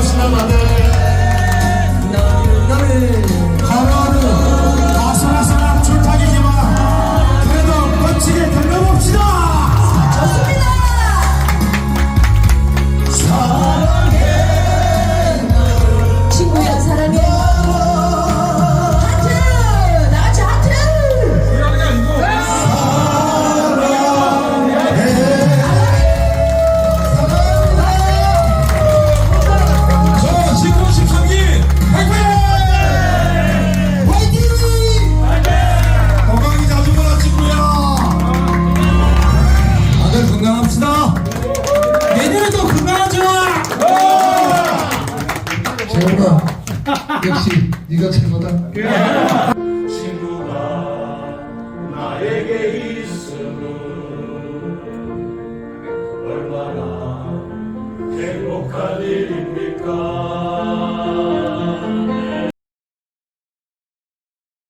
Özlemedim 대현아 역시 네가 최고다 친구가 나에게 있으면 얼마나 행복한 일입니까?